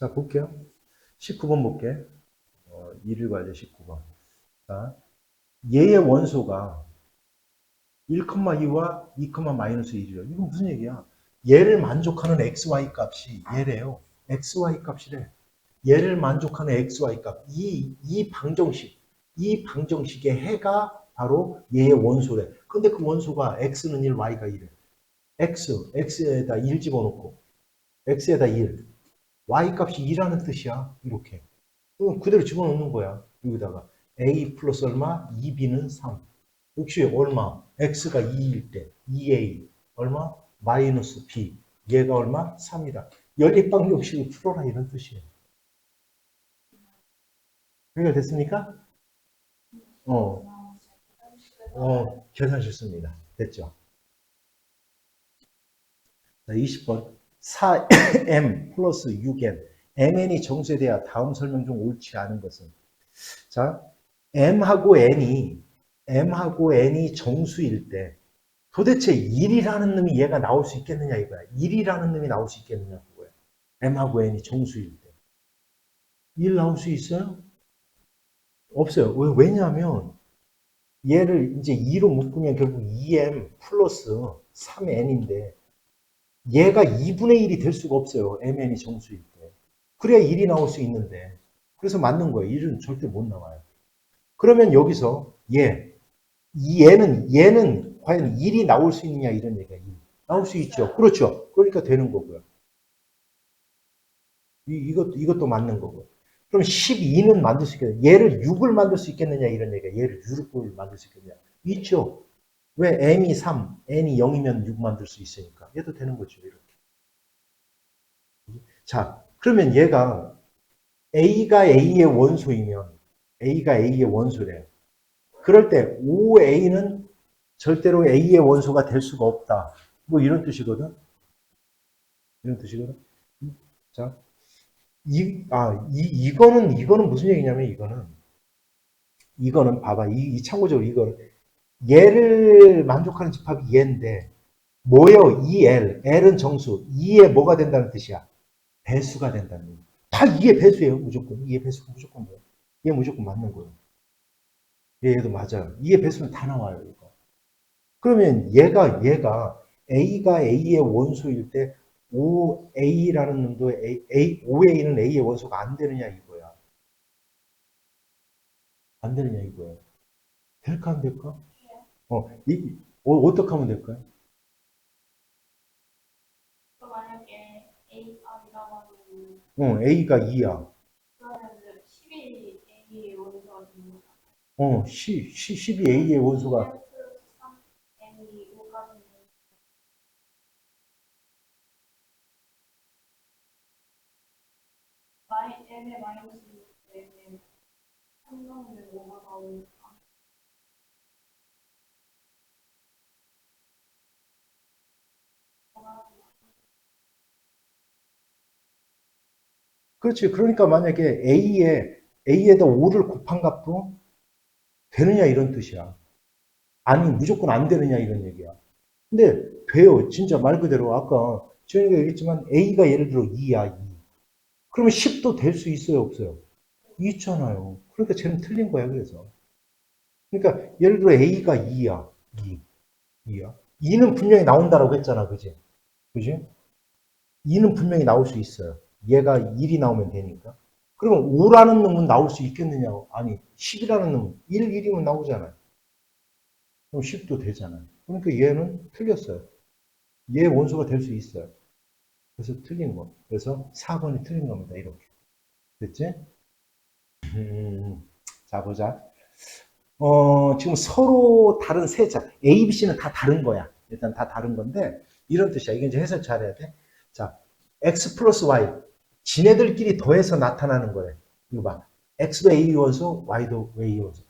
자, 볼게요. 19번 볼게. 어, 1일 과제 19번. 자, 얘의 원소가 1,2와 2, 마이너스 1이래요. 이건 무슨 얘기야? 얘를 만족하는 xy 값이 얘래요. xy 값이래. 얘를 만족하는 xy 값. 이, 이 방정식, 이 방정식의 해가 바로 얘의 원소래. 근데 그 원소가 x는 1, y가 1이래. x, x에다 1 집어넣고, x에다 1. Y 값이 2라는 뜻이야. 이렇게. 그럼 그대로 집어넣는 거야. 여기다가. a 플러스 얼마? 2b는 3. 역시 얼마? x가 2일 때 2a 얼마? 마이너스 b 얘가 얼마? 3이다. 연립방정식을 풀어라 이런 뜻이에요. 해결됐습니까? 어, 어, 계산 실수입니다. 됐죠? 자, 20번. 4m 플러스 6n. mn이 대하 다음 설명 중 옳지 않은 것은 자, m하고 n이 m하고 n이 정수일 때 도대체 1이라는 놈이 얘가 나올 수 있겠느냐 이거야. 1이라는 놈이 나올 수 있겠느냐 그거야. m하고 n이 정수일 때. 1 나올 수 있어요? 없어요. 왜? 왜냐하면 얘를 이제 2로 묶으면 결국 2m 플러스 3n인데 얘가 2분의 1이 될 수가 없어요. mn이 정수일 때. 그래야 1이 나올 수 있는데. 그래서 맞는 거예요. 1은 절대 못 나와요. 그러면 여기서 얘, 이 얘는, 얘는 과연 1이 나올 수 있느냐 이런 얘기야. 1. 나올 수 있죠. 그렇죠. 그러니까 되는 거고요. 이, 이것, 이것도 맞는 거고. 그럼 12는 만들 수 있겠냐? 얘를 6을 만들 수 있겠느냐 이런 얘기야. 얘를 6을 만들 수 있겠느냐? 있죠. 왜 m이 3, n이 0이면 6 만들 수 있으니까. 얘도 되는 거죠. 이렇게. 자, 그러면 얘가 a가 a의 원소이면 a가 a의 원소래요. 그럴 때 5a는 절대로 a의 원소가 될 수가 없다. 뭐 이런 뜻이거든. 이런 뜻이거든. 자, 이, 아, 이, 이거는, 이거는 무슨 얘기냐면 이거는, 이거는 봐봐. 이, 이 참고적으로 이거는, 얘를 만족하는 집합이 얘인데, 뭐요? 2L. L은 정수. 2에 뭐가 된다는 뜻이야? 배수가 된다는 얘기. 다 2의 배수예요. 무조건. 2의 배수가 무조건 뭐예요? 얘 무조건 맞는 거예요. 얘도 맞아요. 2의 배수는 다 나와요. 이거. 그러면 얘가, 얘가 A가 A의 원소일 때 5A라는 놈도 A, A, 5A는 A의 원소가 안 되느냐 이거야. 안 되느냐 이거야. 될까 안 될까? 어, 이, 어, 어떻게 하면 될까요? 또 만약에 AR이라고 하면 어, A가 2야. 그러면 11 A 원소가 되는 거죠. 어, 10, 10이 A의 원소가, 플러스 3 N이 5가 되는 마이 N의 마이너스 6 3 넣으면 5가 나오니 그렇지. 그러니까 만약에 A에, A에다 5를 곱한 값도 되느냐 이런 뜻이야. 아니, 무조건 안 되느냐 이런 얘기야. 근데 돼요. 진짜 말 그대로 아까 저희가 얘기했지만 A가 예를 들어 2야, 2. 그러면 10도 될 수 있어요, 없어요? 있잖아요. 그러니까 쟤는 틀린 거야, 그래서. 그러니까 예를 들어 A가 2야, 2. 2야. 2는 분명히 나온다라고 했잖아, 그지? 그지? 2는 분명히 나올 수 있어요. 얘가 1이 나오면 되니까. 그러면 5라는 놈은 나올 수 있겠느냐고. 아니, 10이라는 놈은 1, 1이면 나오잖아요. 그럼 10도 되잖아요. 그러니까 얘는 틀렸어요. 얘 원소가 될 수 있어요. 그래서 틀린 거. 그래서 4번이 틀린 겁니다. 이렇게. 됐지? 음, 자, 보자. 어, 지금 서로 다른 세 자. A, B, C는 다 다른 거야. 일단 다 다른 건데, 이런 뜻이야. 이게 이제 해석 잘해야 돼. 자, X 플러스 Y. 지네들끼리 더해서 나타나는 거예요. 이거 봐. X도 A 원소, Y도 A 원소.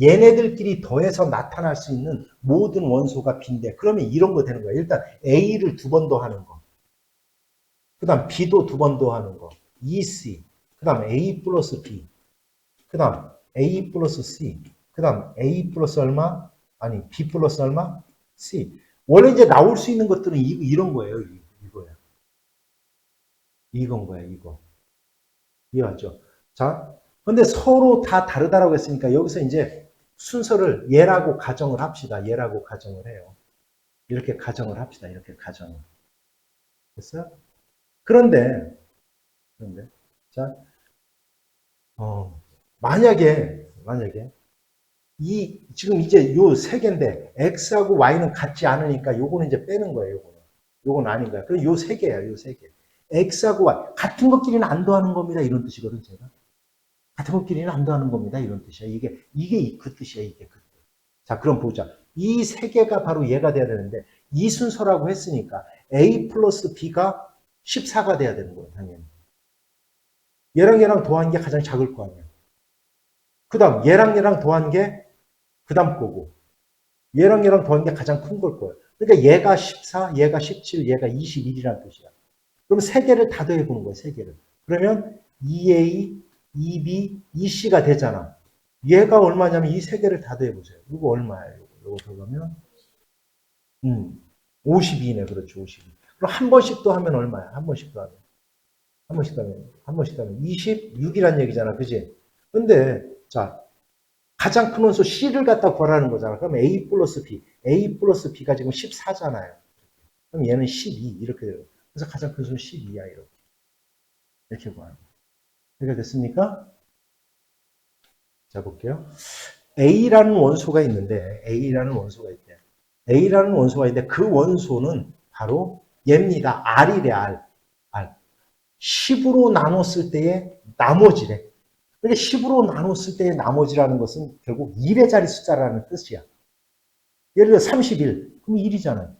얘네들끼리 더해서 나타날 수 있는 모든 원소가 B인데, 그러면 이런 거 되는 거야. 일단 A를 두 번 더 하는 거. 그 다음 B도 두 번 더 하는 거. EC. 그 다음 A 플러스 B. 그 다음 A 플러스 C. 그 다음 A 플러스 얼마? 아니, B 플러스 얼마? C. 원래 이제 나올 수 있는 것들은 이, 이런 거예요. 이건 거야, 이거. 이해하죠? 자, 근데 서로 다 다르다라고 했으니까 여기서 이제 순서를 얘라고 가정을 합시다. 얘라고 가정을 해요. 이렇게 가정을 합시다. 이렇게 가정을. 됐어요? 그런데, 그런데, 자, 어, 만약에, 만약에, 이, 지금 이제 요 세 개인데, X하고 Y는 같지 않으니까 요거는 이제 빼는 거예요, 요거는. 요건 아닌 거야. 그럼 요 세 개야, 요 세 개. X하고 Y. 같은 것끼리는 안 더하는 겁니다. 이런 뜻이거든, 제가. 같은 것끼리는 안 더하는 겁니다. 이런 뜻이야. 이게, 이게 그 뜻이야, 이게 그 뜻. 자, 그럼 보자. 이 세 개가 바로 얘가 돼야 되는데, 이 순서라고 했으니까, A 플러스 B가 14가 돼야 되는 거예요, 당연히. 얘랑 얘랑 더한 게 가장 작을 거 아니야. 그 다음, 얘랑 얘랑 더한 게 그 다음 거고, 얘랑 얘랑 더한 게 가장 큰 걸 거예요. 그러니까 얘가 14, 얘가 17, 얘가 21이라는 뜻이야. 그럼 세 개를 다 더해보는 거예요, 세 개를. 그러면 2A, 2B, 2C가 되잖아. 얘가 얼마냐면 이 세 개를 다 더해보세요. 이거 얼마예요? 이거 더하면 음, 52네, 그렇죠, 52. 그럼 한 번씩 더 하면 얼마야? 한 번씩 더 하면. 한 번씩 더 하면, 한 번씩 더 하면 26이란 얘기잖아, 그지? 근데, 자, 가장 큰 원소 C를 갖다 구하라는 거잖아. 그럼 A 플러스 B. A 플러스 B가 지금 14잖아요. 그럼 얘는 12. 이렇게 돼요. 그래서 가장 큰 수는 12야, 이렇게. 이렇게 구하는 거예요. 이해가 됐습니까? 자, 볼게요. A라는 원소가 있는데, A라는 원소가 있대. A라는 원소가 있는데, 그 원소는 바로 얘입니다. R이래, R. R. 10으로 나눴을 때의 나머지래. 그러니까 10으로 나눴을 때의 나머지라는 것은 결국 1의 자리 숫자라는 뜻이야. 예를 들어 31, 그럼 1이잖아요.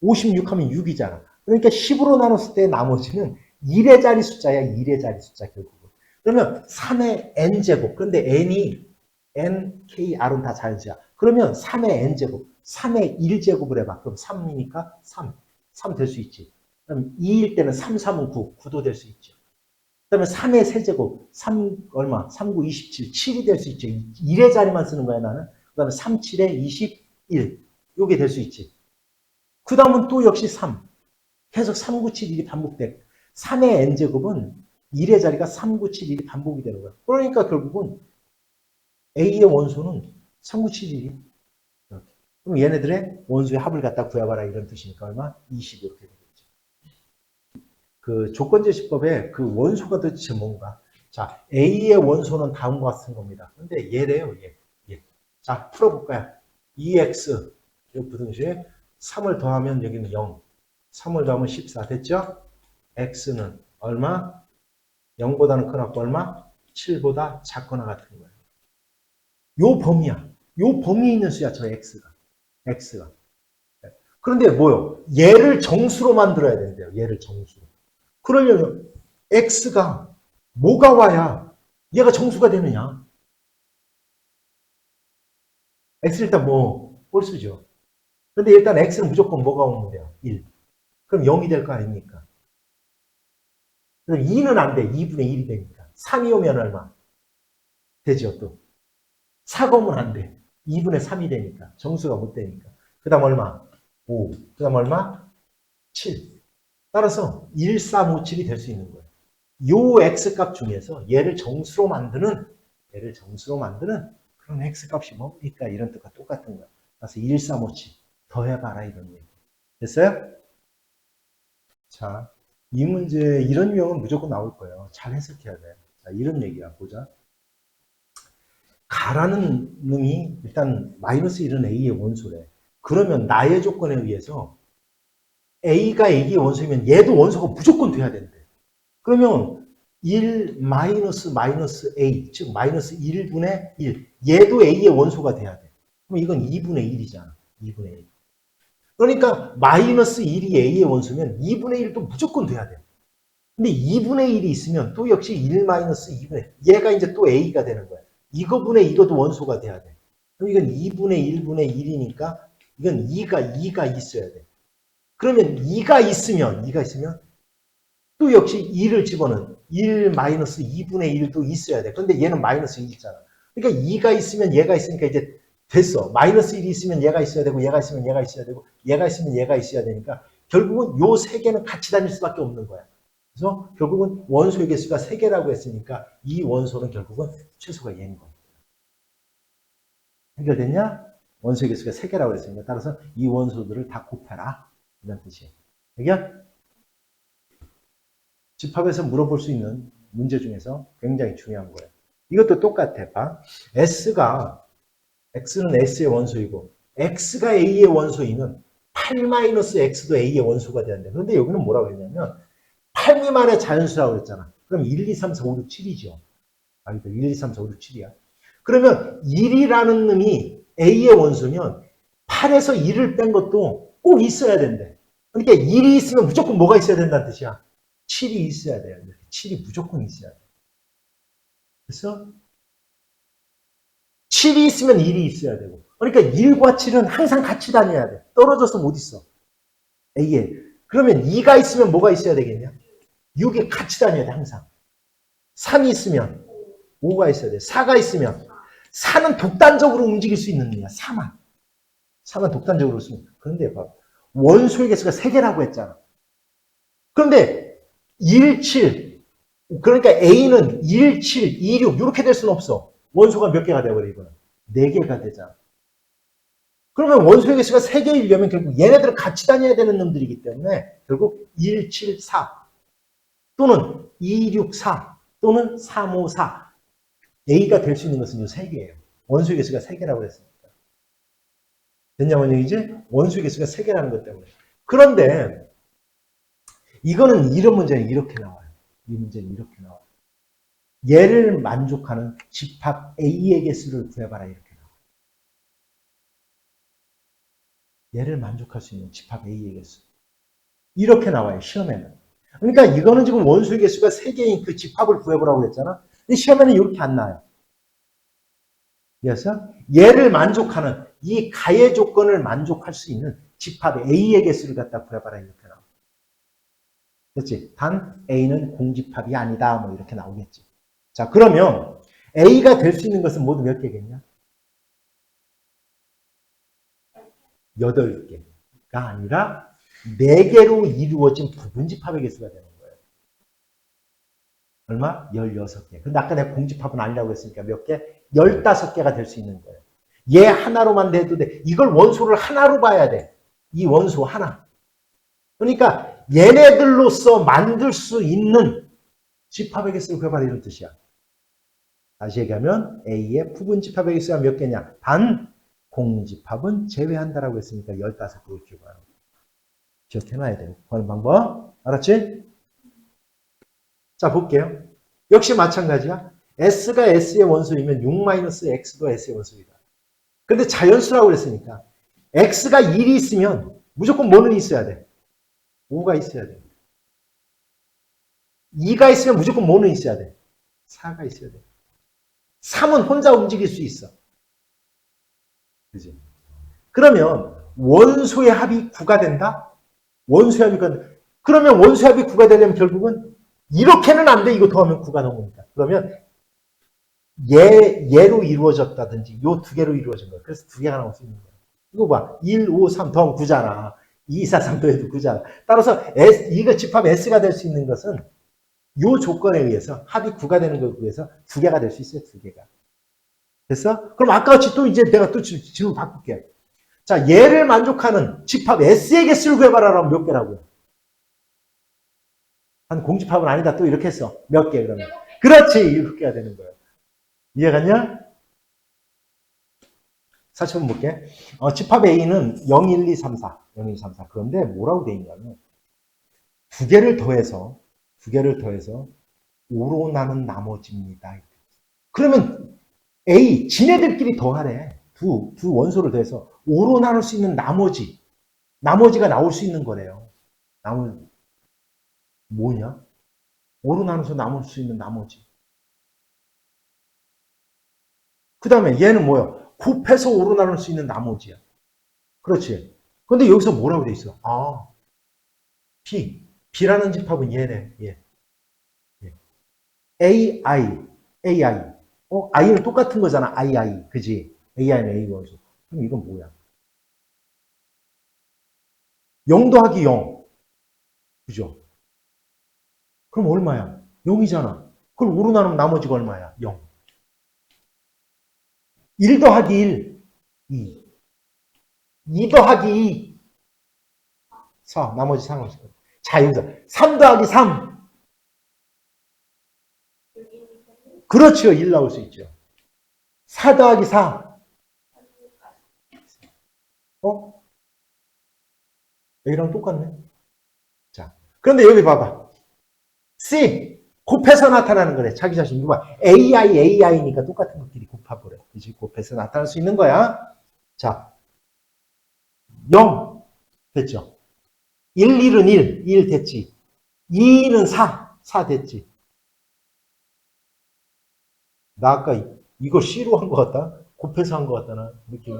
56 하면 6이잖아. 그러니까 10으로 나눴을 때의 나머지는 1의 자리 숫자야, 1의 자리 숫자 결국은. 그러면 3의 n제곱, 그런데 n이 n, k, r은 다 자연수야. 그러면 3의 n제곱, 3의 1제곱을 해봐. 그럼 3이니까 3, 3 될 수 있지. 그럼 2일 때는 3, 3은 9, 9도 될 수 있죠. 그 다음에 3의 세제곱, 3 얼마? 3, 9, 27, 7이 될 수 있죠. 1의 자리만 쓰는 거야, 나는. 그 다음에 3, 7에 21. 요게 될 수 있지. 그 다음은 또 역시 3. 계속 3, 9, 7, 1이 반복돼. 3의 n제곱은 1의 자리가 3, 9, 7, 1이 반복이 되는 거야. 그러니까 결국은 A의 원소는 3, 9, 7, 1이. 이렇게. 그럼 얘네들의 원소의 합을 갖다 구해봐라 이런 뜻이니까 얼마? 20 이렇게 되겠죠. 그 조건제시법에 그 원소가 도대체 뭔가. 자, A의 원소는 다음과 같은 겁니다. 근데 얘래요, 얘. 얘. 자, 풀어볼까요? 2x, 이 부등식에 3을 더하면 여기는 0. 3을 더하면 14 됐죠? x는 얼마? 0보다는 크나고 얼마? 7보다 작거나 같은 거예요. 요 범위야. 요 범위에 있는 수야, 저 x가. x가. 그런데 뭐요? 얘를 정수로 만들어야 된대요. 얘를 정수로. 그러려면 x가 뭐가 와야 얘가 정수가 되느냐? x 일단 뭐 홀수죠. 근데 일단 x는 무조건 뭐가 오면 돼요? 1. 그럼 0이 될 거 아닙니까? 그럼 2는 안 돼. 2분의 1이 되니까. 3이 오면 얼마? 되죠, 또. 4가 오면 안 돼. 2분의 3이 되니까. 정수가 못 되니까. 그 다음 얼마? 5. 그 다음 얼마? 7. 따라서 1, 3, 5, 7이 될 수 있는 거예요. 요 x값 중에서 얘를 정수로 만드는, 얘를 정수로 만드는 그런 x값이 뭡니까? 이런 뜻과 똑같은 거야. 그래서 1, 3, 5, 7 더해봐라 이런 얘기. 됐어요? 자, 이 문제 이런 유형은 무조건 나올 거예요. 잘 해석해야 돼. 자, 이런 얘기야. 보자. 가라는 놈이 일단 마이너스 1은 A의 원소래. 그러면 나의 조건에 의해서 A가 A의 원소이면 얘도 원소가 무조건 돼야 된대. 그러면 1 마이너스 마이너스 A, 즉 마이너스 1분의 1. 얘도 A의 원소가 돼야 돼. 그럼 이건 2분의 1이잖아. 2분의 1. 그러니까 마이너스 1이 A의 원소면 2분의 1도 무조건 돼야 돼. 근데 2분의 1이 있으면 또 역시 1 마이너스 2분의 얘가 이제 또 A가 되는 거야. 이거분의 이거도 원소가 돼야 돼. 그럼 이건 2분의 1분의 1이니까 이건 2가 2가 있어야 돼. 그러면 2가 있으면 2가 있으면 또 역시 2를 집어넣은 1 마이너스 2분의 1도 있어야 돼. 근데 얘는 마이너스 1이잖아. 그러니까 2가 있으면 얘가 있으니까 이제 됐어. 마이너스 1이 있으면 얘가 있어야 되고 얘가 있으면 얘가 있어야 되고 얘가 있으면 얘가 있어야 되니까 결국은 요 세 개는 같이 다닐 수밖에 없는 거야. 그래서 결국은 원소의 개수가 3개라고 했으니까 이 원소는 결국은 최소가 얘인 겁니다. 해결됐냐? 원소의 개수가 3개라고 했으니까 따라서 이 원소들을 다 곱해라. 이런 뜻이에요. 해결? 집합에서 물어볼 수 있는 문제 중에서 굉장히 중요한 거예요. 이것도 똑같아. 봐. S가, X는 S의 원소이고, X가 A의 원소이면 8-X도 A의 원소가 되는데, 그런데 여기는 뭐라고 했냐면, 8 미만의 자연수라고 그랬잖아. 그럼 1, 2, 3, 4, 5, 6, 7이죠. 아, 이거 1, 2, 3, 4, 5, 6, 7이야. 그러면 1이라는 놈이 A의 원소면 8에서 1을 뺀 것도 꼭 있어야 된대. 그러니까 1이 있으면 무조건 뭐가 있어야 된다는 뜻이야. 7이 있어야 돼요. 7이 무조건 있어야 돼. 그래서 7이 있으면 1이 있어야 되고. 그러니까 1과 7은 항상 같이 다녀야 돼. 떨어져서 못 있어. A에. 그러면 2가 있으면 뭐가 있어야 되겠냐? 6이 같이 다녀야 돼, 항상. 3이 있으면 5가 있어야 돼. 4가 있으면 4는 독단적으로 움직일 수 있는 놈이야. 4만. 4만 독단적으로 쓰면. 그런데 봐. 원소의 개수가 3개라고 했잖아. 그런데 1, 7. 그러니까 A는 1, 7, 2, 6 이렇게 될 수는 없어. 원소가 몇 개가 돼버려 이거는. 4개가 되잖아. 그러면 원소의 개수가 3개이려면 결국 얘네들은 같이 다녀야 되는 놈들이기 때문에 결국 1, 7, 4 또는 2, 6, 4 또는 3, 5, 4 A가 될 수 있는 것은 이 3개예요. 원소의 개수가 3개라고 했으니까. 됐냐면 얘기지? 원소의 개수가 3개라는 것 때문에. 그런데 이거는 이런 문제는 이렇게 나와요. 이 문제는 이렇게 나와요. 얘를 만족하는 집합 A의 개수를 구해봐라 이렇게 나와요. 얘를 만족할 수 있는 집합 A의 개수. 이렇게 나와요, 시험에는. 그러니까 이거는 지금 원소의 개수가 3개인 그 집합을 구해보라고 했잖아. 근데 시험에는 이렇게 안 나요. 그래서 얘를 만족하는 이 가해 조건을 만족할 수 있는 집합 A의 개수를 갖다 구해봐라 이렇게 나와. 그렇지? 단 A는 공집합이 아니다 뭐 이렇게 나오겠지. 자 그러면 A가 될 수 있는 것은 모두 몇 개겠냐? 8개가 아니라 4개로 이루어진 부분집합의 개수가 되는 거예요. 얼마? 16개. 근데 아까 내가 공집합은 아니라고 했으니까 몇 개? 15개가 될 수 있는 거예요. 얘 하나로만 돼도 돼. 이걸 원소를 하나로 봐야 돼. 이 원소 하나. 그러니까 얘네들로서 만들 수 있는 집합의 개수를 구해봐라 이런 뜻이야. 다시 얘기하면 A의 부분집합의 개수가 몇 개냐? 단 공집합은 제외한다라고 했으니까 15개를 기억하는 거야. 기억해놔야 돼요. 구하는 방법. 알았지? 자, 볼게요. 역시 마찬가지야. S가 S의 원소이면 6-X도 S의 원소이다. 근데 자연수라고 그랬으니까 X가 1이 있으면 무조건 뭐는 있어야 돼? 5가 있어야 돼. 2가 있으면 무조건 뭐는 있어야 돼? 4가 있어야 돼. 3은 혼자 움직일 수 있어. 그지? 그러면 원소의 합이 9가 된다? 원소의 합이 9가 된다. 그러면 원소의 합이 9가 되려면 결국은 이렇게는 안 돼. 이거 더하면 9가 넘으니까. 그러면 얘, 얘로 이루어졌다든지 요 두 개로 이루어진 거야. 그래서 두 개가 나올 수 있는 거야. 이거 봐. 1, 5, 3 더하면 9잖아. 2, 4, 3 더해도 9잖아. 따라서 S, 이거 집합 S가 될 수 있는 것은 요 조건에 의해서 합이 9가 되는 것에 의해서 두 개가 될 수 있어요. 두 개가. 됐어? 그럼 아까 같이 또 이제 내가 또 질- 질문 바꿀게. 자, 얘를 만족하는 집합 S의 개수를 구해봐라. 그러면 몇 개라고요? 한 공집합은 아니다. 또 이렇게 했어. 몇 개 그러면? 그렇지. 일곱 개가 되는 거예요. 이해갔냐? 40번 볼게. 어, 집합 A는 0, 1, 2, 3, 4. 0, 1, 2, 3, 4. 그런데 뭐라고 돼 있냐면, 두 개를 더해서, 두 개를 더해서 5로 나눈 나머지입니다. 그러면 A, 지네들끼리 더하래. 두, 두 원소를 더해서 5로 나눌 수 있는 나머지. 나머지가 나올 수 있는 거래요. 나물, 뭐냐? 5로 나눠서 나눌 수 있는 나머지. 그 다음에 얘는 뭐야? 곱해서 5로 나눌 수 있는 나머지야. 그렇지. 근데 여기서 뭐라고 돼 있어? 아, B. B라는 집합은 얘네, 얘. 얘. AI, AI. 어, I는 똑같은 거잖아, II. 그지? AI는 A 원소. 그럼 이건 뭐야? 0 더하기 0. 그죠? 그럼 얼마야? 0이잖아. 그걸 5로 나누면 나머지가 얼마야? 0. 1 더하기 1, 2. 2 더하기 2, 4. 나머지 상관없어. 자, 여기서 3 더하기 3. 그렇죠. 1 나올 수 있죠. 4 더하기 4. 어? A랑 똑같네. 자, 그런데 여기 봐봐. C. 곱해서 나타나는 거래. 자기 자신. 이거 봐. AI, AI니까 똑같은 것끼리 곱해버려. 그지? 곱해서 나타날 수 있는 거야. 자. 0. 됐죠? 1, 1은 1. 1 됐지. 2는 4. 4 됐지. 나 아까 이- 이거 C로 한 것 같다? 곱해서 한 것 같다, 나. 느낌.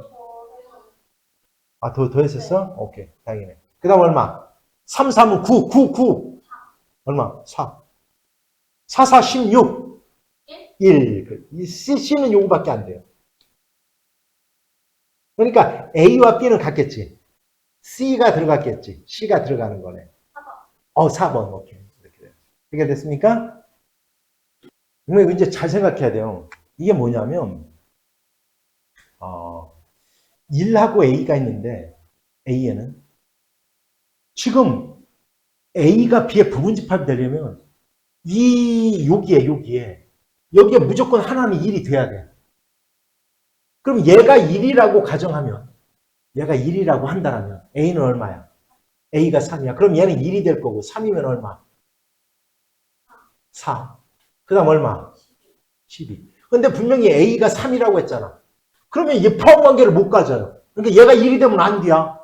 아, 더, 더 했었어? 오케이. 다행이네. 그 다음 얼마? 3, 3은 9, 9, 9. 얼마? 4. 4, 4, 16. 1. 이 C, C는 요거밖에 안 돼요. 그러니까 A와 B는 같겠지. C가 들어갔겠지. C가 들어가는 거네. 어, 4번. 오케이. 이렇게 돼요. 이게 됐습니까? 이제 잘 생각해야 돼요. 이게 뭐냐면, 어, 1하고 A가 있는데, A에는 지금 A가 B의 부분집합이 되려면 이 여기에 여기에 여기에 무조건 하나는 1이 돼야 돼. 그럼 얘가 1이라고 가정하면 얘가 1이라고 한다면 A는 얼마야? A가 3이야. 그럼 얘는 1이 될 거고 3이면 얼마? 4. 그 다음 얼마? 12. 근데 분명히 A가 3이라고 했잖아. 그러면 얘 포함 관계를 못 가져요. 그러니까 얘가 1이 되면 안 돼요.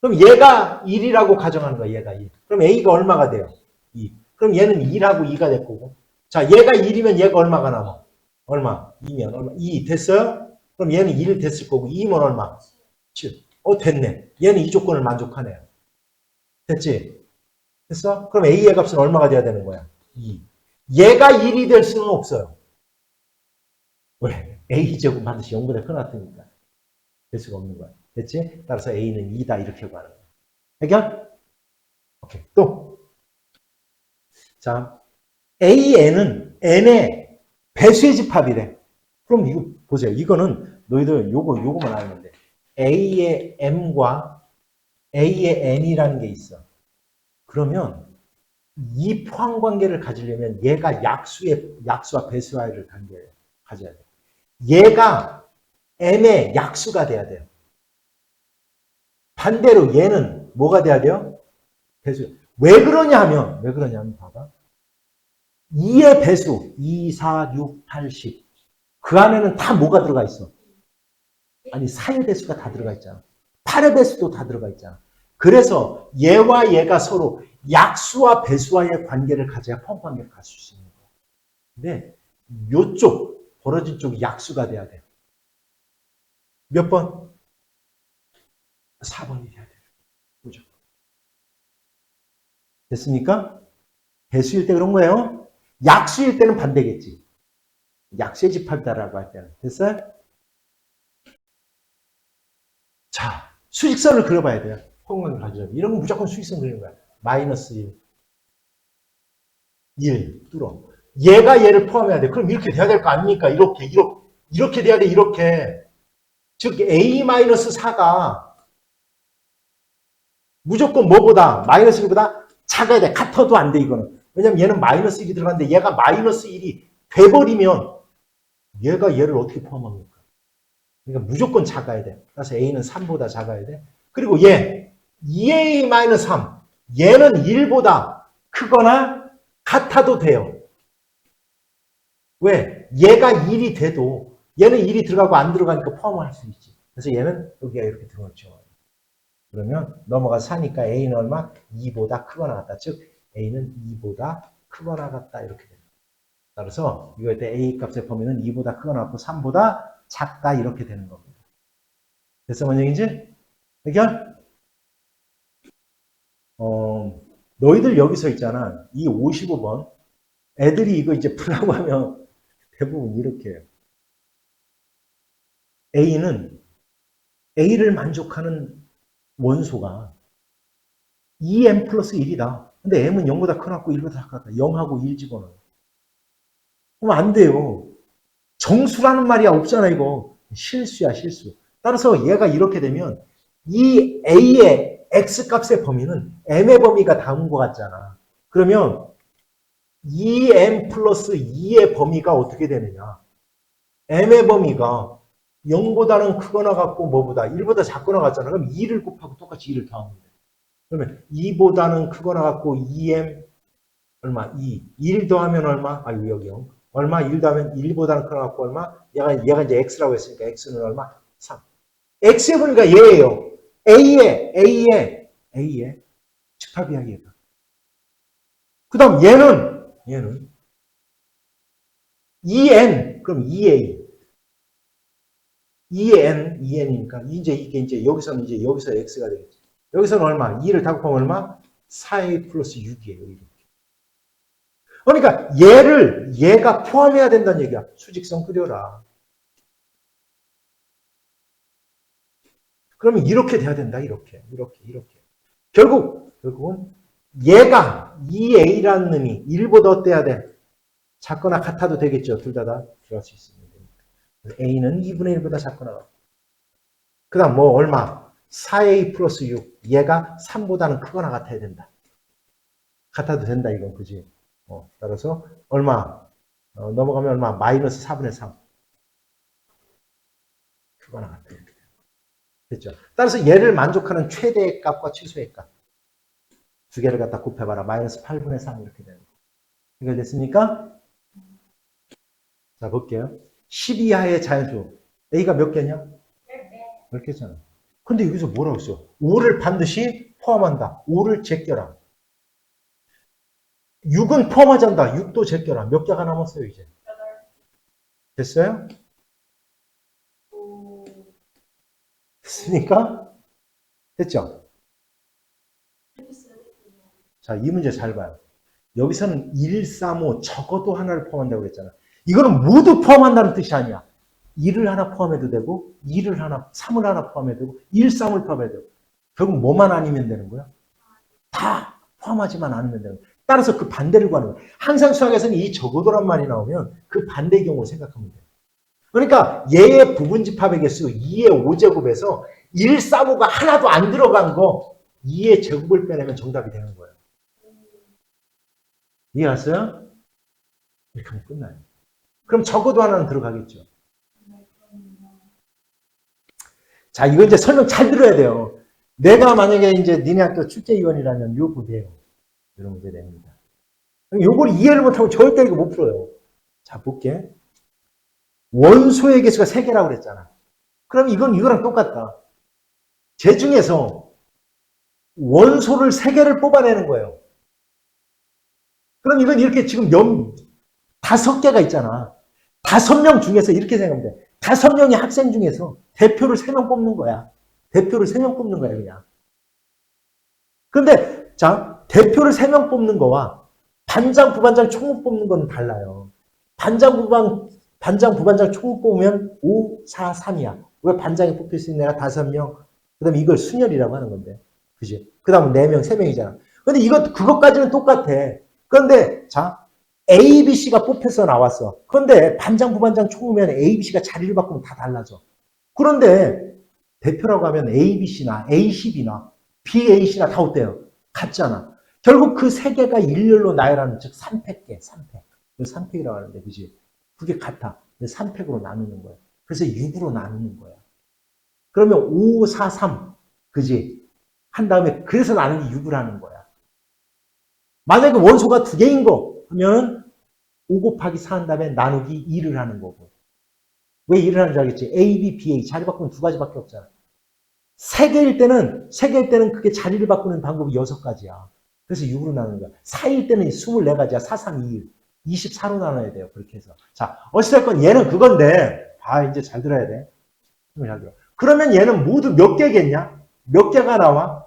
그럼 얘가 1이라고 가정하는 거야, 얘가 1. 그럼 A가 얼마가 돼요? 2. 그럼 얘는 2라고 2가 됐고. 자, 얘가 1이면 얘가 얼마가 남아? 얼마? 2면 얼마? 2 됐어요? 그럼 얘는 1 됐을 거고, 2면 얼마? 7. 어, 됐네. 얘는 이 조건을 만족하네요. 됐지? 됐어? 그럼 A의 값은 얼마가 돼야 되는 거야? 2. 얘가 1이 될 수는 없어요. 왜? A제곱 반드시 0보다 크나트니까. 될 수가 없는 거야. 됐지? 따라서 A는 2다 이렇게 구하는 거야. 해결? 오케이. 또. 자, AN은 N의 배수의 집합이래. 그럼 이거 보세요. 이거는 너희들 요거 요거만 알면 돼. A의 M과 A의 N이라는 게 있어. 그러면 이 포함 관계를 가지려면 얘가 약수의 약수와 배수와의 관계를 가져야 돼. 얘가 M의 약수가 돼야 돼요. 반대로 얘는 뭐가 돼야 돼요? 배수. 왜 그러냐 하면, 왜 그러냐 하면 봐봐. 2의 배수, 2, 4, 6, 8, 10. 그 안에는 다 뭐가 들어가 있어? 아니, 4의 배수가 다 들어가 있잖아. 8의 배수도 다 들어가 있잖아. 그래서 얘와 얘가 서로 약수와 배수와의 관계를 가져야 펌 관계를 가질 수 있는 거야. 근데 요쪽, 벌어진 쪽이 약수가 돼야 돼. 몇 번? 4번이 돼야 돼요. 무조건. 됐습니까? 배수일 때 그런 거예요. 약수일 때는 반대겠지. 약수의 집합이다라고 할 때는. 됐어요? 자, 수직선을 그려봐야 돼요. 포용관을 가지려면. 이런 건 무조건 수직선 그리는 거야. 마이너스 1. 1, 뚫어. 얘가 얘를 포함해야 돼. 그럼 이렇게 돼야 될 거 아닙니까? 이렇게, 이렇게, 이렇게 돼야 돼, 이렇게. 즉, A-4가 무조건 뭐보다, 마이너스 1보다 작아야 돼. 같아도 안 돼, 이거는. 왜냐면 얘는 마이너스 1이 들어갔는데 얘가 마이너스 1이 돼버리면 얘가 얘를 어떻게 포함합니까? 그러니까 무조건 작아야 돼. 그래서 A는 3보다 작아야 돼. 그리고 얘, 2A-3. 얘는 1보다 크거나 같아도 돼요. 왜? 얘가 1이 돼도 얘는 1이 들어가고 안 들어가니까 포함할 수 있지. 그래서 얘는 여기가 이렇게 들어갔죠. 그러면 넘어가 사니까 A는 얼마? 2보다 크거나 같다. 즉 A는 2보다 크거나 같다. 이렇게 됩니다. 따라서 이걸 때 A 값의 범위는 2보다 크거나 같고 3보다 작다. 이렇게 되는 겁니다. 됐어, 원영이지? 해결? 어, 너희들 여기서 있잖아. 이 55번. 애들이 이거 이제 풀라고 하면 대부분 이렇게 해요. A는 A를 만족하는 원소가 2m 플러스 1이다. 근데 m은 0보다 커갖고 1보다 작았다. 0하고 1 집어넣어. 그럼 안 돼요. 정수라는 말이 없잖아, 이거. 실수야, 실수. 따라서 얘가 이렇게 되면 이 a의 x 값의 범위는 m의 범위가 다음 것 같잖아. 그러면 2m 플러스 2의 범위가 어떻게 되느냐. m의 범위가 0보다는 크거나 같고 뭐보다 1보다 작거나 같잖아. 그럼 2를 곱하고 똑같이 2를 더하면 돼. 그러면 2보다는 크거나 같고 2m 얼마? 2. 1 더하면 얼마? 아, 여기 0. 얼마? 1 더하면 1보다는 크거나 같고 얼마? 얘가, 얘가 이제 x라고 했으니까 x는 얼마? 3. x의 범위가 얘예요. a의, a의, a의 집합이야, 얘가. 그 다음 얘는, 얘는 2n, 그럼 2a. 2n, 2n이니까 이제 이게 이제 여기서는 이제 여기서 x가 되겠지. 여기서는 얼마? 2를 다 곱하면 얼마? 4a 플러스 6이에요. 그러니까 얘를 얘가 포함해야 된다는 얘기야. 수직선 그려라. 그러면 이렇게 돼야 된다. 이렇게. 이렇게. 이렇게. 결국 결국은 얘가 2a라는 놈이 1보다 어때야 돼? 작거나 같아도 되겠죠. 둘 다 다 들어갈 수 있습니다. a는 2분의 1보다 작거나. 그 다음 뭐 얼마? 4a 플러스 6. 얘가 3보다는 크거나 같아야 된다. 같아도 된다 이건 그지? 어, 따라서 얼마? 어, 넘어가면 얼마? 마이너스 4분의 3. 크거나 같아야 된다. 됐죠? 따라서 얘를 만족하는 최대의 값과 최소의 값. 두 개를 갖다 곱해봐라. 마이너스 8분의 3 이렇게 되는 거. 해결됐습니까? 자, 볼게요. 10 이하의 자연수. A가 몇 개냐? 몇 개잖아. 근데 여기서 뭐라고 써? 5를 반드시 포함한다. 5를 제껴라. 6은 포함하지 않는다. 6도 제껴라. 몇 개가 남았어요, 이제? 됐어요? 오, 됐습니까? 됐죠? 자, 이 문제 잘 봐요. 여기서는 1, 3, 5 적어도 하나를 포함한다고 그랬잖아. 이거는 모두 포함한다는 뜻이 아니야. 1을 하나 포함해도 되고, 2를 하나, 3을 하나 포함해도 되고, 1, 3을 포함해도 되고. 결국 뭐만 아니면 되는 거야? 다 포함하지만 않으면 되는 거야. 따라서 그 반대를 구하는 거야. 항상 수학에서는 이 적어도란 말이 나오면 그 반대의 경우를 생각하면 돼. 그러니까 얘의 부분집합의 개수 2의 5제곱에서 1, 3, 5가 하나도 안 들어간 거 2의 제곱을 빼내면 정답이 되는 거예요. 이해갔어요? 이렇게 하면 끝나요. 그럼 적어도 하나는 들어가겠죠. 자, 이거 이제 설명 잘 들어야 돼요. 내가 만약에 이제 니네 학교 출제위원이라면 요 부대요. 이런 문제 됩니다. 요걸 이해를 못하면 절대 이거 못 풀어요. 자, 볼게. 원소의 개수가 3개라고 그랬잖아. 그럼 이건 이거랑 똑같다. 제 중에서 원소를 3개를 뽑아내는 거예요. 그럼 이건 이렇게 지금 몇, 다섯 개가 있잖아. 다섯 명 중에서 이렇게 생각하면 돼. 다섯 명의 학생 중에서 대표를 세 명 뽑는 거야. 대표를 세 명 뽑는 거야, 그냥. 근데, 자, 대표를 세명 뽑는 거와 반장, 부반장, 총무 뽑는 거는 달라요. 반장, 부반, 반장, 부반장, 총무 뽑으면 5, 4, 3이야. 왜 반장이 뽑힐 수 있는 애가 다섯 명? 그 다음에 이걸 순열이라고 하는 건데. 그지? 그 다음에 네 명, 세 명이잖아. 근데 이것, 그것까지는 똑같아. 그런데, 자, A, B, C가 뽑혀서 나왔어. 그런데 반장, 부반장, 총무면 A, B, C가 자리를 바꾸면 다 달라져. 그런데 대표라고 하면 A, B, C나 A, C, B나 B, A, C나 다 어때요? 같잖아. 결국 그 세 개가 일렬로 나열하는, 즉, 3팩계, 3팩. 3팩이라고 하는데, 그지? 그게 같아. 3팩으로 나누는 거야. 그래서 6으로 나누는 거야. 그러면 5, 4, 3. 그지? 한 다음에, 그래서 나누기 6을 하는 거야. 만약에 원소가 두 개인 거 하면 5 곱하기 4 한 다음에 나누기 2를 하는 거고. 왜 2를 하는 줄 알겠지? A, B, B, A. 자리 바꾸면 두 가지밖에 없잖아. 세 개일 때는, 세 개일 때는 그게 자리를 바꾸는 방법이 여섯 가지야. 그래서 6으로 나누는 거야. 4일 때는 24가지야. 4, 3, 2, 1. 24로 나눠야 돼요. 그렇게 해서. 자, 어찌됐건 얘는 그건데, 아, 이제 잘 들어야 돼. 잘 들어. 그러면 얘는 모두 몇 개겠냐? 몇 개가 나와?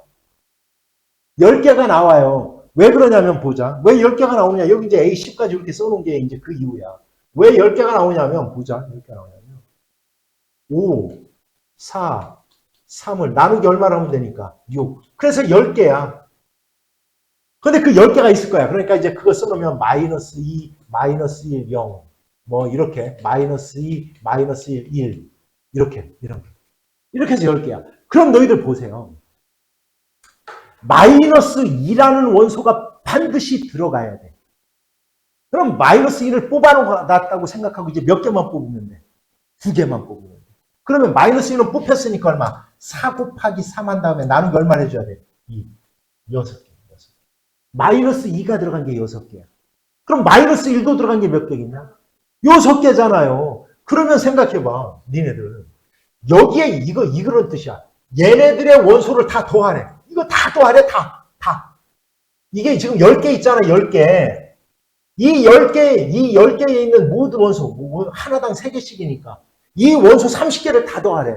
10개가 나와요. 왜 그러냐면 보자. 왜 10개가 나오냐? 여기 이제 A10까지 이렇게 써놓은 게 이제 그 이유야. 왜 10개가 나오냐면, 보자. 10개가 나오냐면, 5, 4, 3을 나누기 얼마나 하면 되니까? 6. 그래서 10개야. 근데 그 10개가 있을 거야. 그러니까 이제 그거 써놓으면 마이너스 2, 마이너스 1, 0. 뭐 이렇게 마이너스 2, 마이너스 1, 1. 이렇게 이런 거. 이렇게 해서 10개야. 그럼 너희들 보세요. 마이너스 2라는 원소가 반드시 들어가야 돼. 그럼 마이너스 1을 뽑아놨다고 생각하고 이제 몇 개만 뽑으면 돼. 두 개만 뽑으면 돼. 그러면 마이너스 1은 뽑혔으니까 얼마? 4 곱하기 3 한 다음에 나누기 얼마 해줘야 돼? 2. 6개. 6개. 마이너스 2가 들어간 게 6개야. 그럼 마이너스 1도 들어간 게 몇 개겠냐? 6개잖아요. 그러면 생각해봐. 니네들. 여기에 이거, 이거는 뜻이야. 얘네들의 원소를 다 더하래. 이거 다 더하래, 다. 다. 이게 지금 10개 있잖아, 10개. 이 10개, 이 10개에 있는 모든 원소, 뭐, 하나당 3개씩이니까. 이 원소 30개를 다 더하래.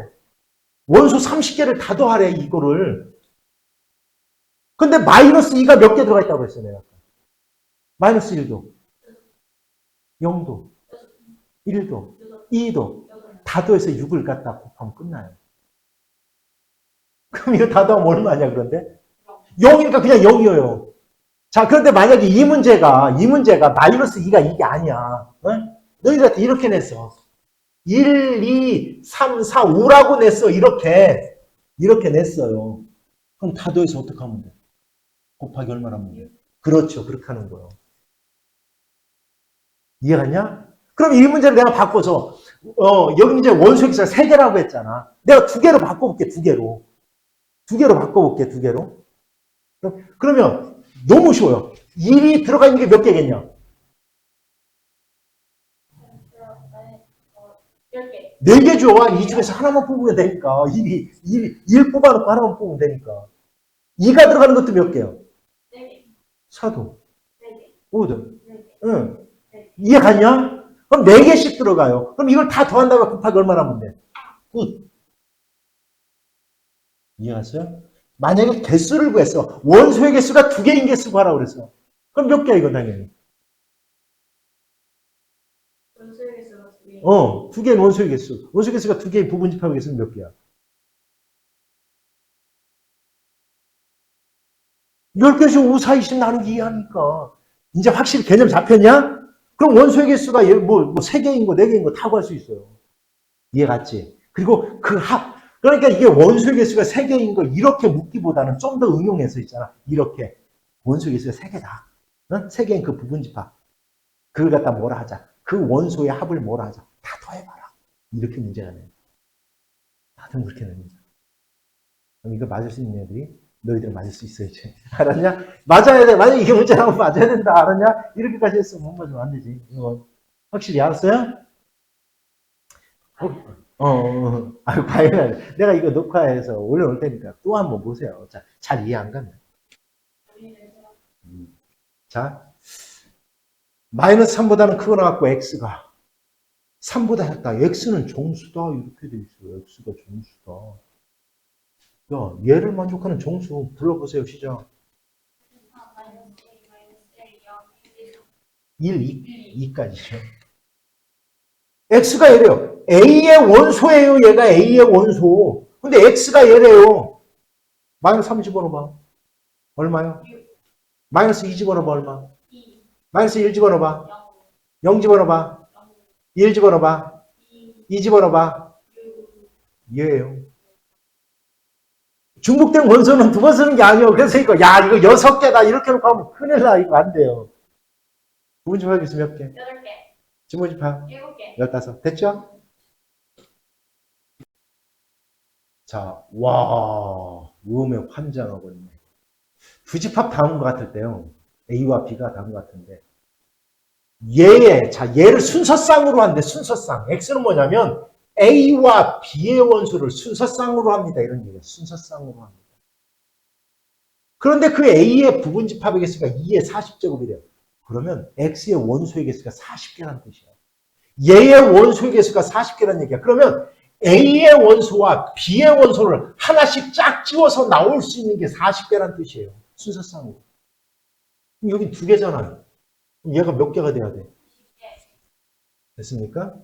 원소 30개를 다 더하래, 이거를. 근데 마이너스 2가 몇 개 들어가 있다고 했어, 내가. 마이너스 1도. 0도. 1도. 2도. 다 더해서 6을 갖다 곱하면 끝나요. 그럼 이거 다 더하면 얼마냐, 그런데? 0이니까 그냥 0이에요. 자, 그런데 만약에 이 문제가, 이 문제가 마이너스 2가 이게 아니야. 어? 너희들한테 이렇게 냈어. 1, 2, 3, 4, 5라고 냈어. 이렇게. 이렇게 냈어요. 그럼 다 더해서 어떻게 하면 돼? 곱하기 돼? 그렇죠. 그렇게 하는 거예요. 이해갔냐? 그럼 이 문제를 내가 바꿔서, 어, 여기 이제 원소 기사 3개라고 했잖아. 내가 두 개로 바꿔볼게, 두 개로. 두 개로 바꿔볼게, 두 개로. 그러면 너무 쉬워요. 1이 들어가 있는 게 몇 개겠냐? 10개. 4개죠. 이 중에서 하나만 뽑으면 되니까. 1이, 1, 1 뽑아놓고 하나만 뽑으면 되니까. 2가 들어가는 것도 몇 개요? 4개. 사도, 4개. 오도. 4개. 응. 이해 갔냐? 그럼 4개씩 들어가요. 그럼 이걸 다 더한 다음에 곱하기 얼마나 하면 돼? 끝. 이해갔어요? 만약에 개수를 구했어. 원소의 개수가 두 개인 개수 구하라고 그랬어. 그럼 몇 개야, 이건 당연히? 원소의 개수가 두 개. 어, 두 개인 원소의 개수. 원소의 개수가 두 개의 부분집합의 개수는 몇 개야? 10개씩 5, 4, 20 나누기 이해하니까. 이제 확실히 개념 잡혔냐? 그럼 원소의 개수가 얘 뭐, 뭐 3개인 거, 4개인 거다 구할 수 있어요. 이해 갔지? 그리고 그 합, 그러니까 이게 원소의 개수가 3개인 거 이렇게 묻기보다는 좀 더 응용해서 있잖아. 이렇게. 원소의 개수가 3개다. 어? 3개인 그 부분집합. 그걸 갖다 뭐라 하자. 그 원소의 합을 뭐라 하자. 다 더해봐라. 이렇게 문제가 내. 다들 그렇게 냅니다. 그럼 이거 맞을 수 있는 애들이 너희들 맞을 수 있어야지. 알았냐? 맞아야 돼. 만약 이게 문제라면 맞아야 된다. 알았냐? 이렇게까지 했으면 못 맞으면 안 되지. 이거 확실히 알았어요? 어, 어, 어. 아유, 과연 내가 이거 녹화해서 올려놓을 테니까 또 한번 보세요. 자, 잘 이해 안 가면. 자, 마이너스 3보다는 크거 나왔고, x가. 3보다 작다. x는 정수다. 이렇게 돼 있어요. x가 정수다. 야, 얘를 만족하는 정수 불러보세요, 시작. 마이너스 1, 마이너스 1, 1, 0, 2, 2까지죠. x가 얘래요. a의 원소예요, 얘가 a의 원소. 근데 x가 얘래요. 마이너스 3 집어넣어봐. 얼마요? 마이너스 2 집어넣어봐, 얼마? 2, 마이너스 1 집어넣어봐. 0, 0 집어넣어봐. 0, 1 집어넣어봐. 2, 2 집어넣어봐. 6, 얘예요. 중복된 원소는 두 번 쓰는 게 아니에요. 그래서 이거, 야, 이거 여섯 개다. 이렇게 놓고 하면 큰일 나. 이거 안 돼요. 부분집합 개수 몇 개? 8개, 지문 집합 7개. 15. 됐죠? 자, 와, 우음에 환장하고 있네. 부집합 다음 것 같을 때요. A와 B가 다음 것 같은데. 얘의, 자, 얘를 순서쌍으로 한대, 순서쌍. X는 뭐냐면, A와 B의 원소를 순서쌍으로 합니다. 이런 얘기예요. 순서쌍으로 합니다. 그런데 그 A의 부분 집합의 개수가 2의 40제곱이래요. 그러면 X의 원소의 개수가 40개라는 뜻이에요. 얘의 원소의 개수가 40개라는 얘기야. 그러면 A의 원소와 B의 원소를 하나씩 짝 지워서 나올 수 있는 게 40개라는 뜻이에요. 순서쌍으로. 여기 두 개잖아요. 얘가 몇 개가 돼야 돼? 됐습니까?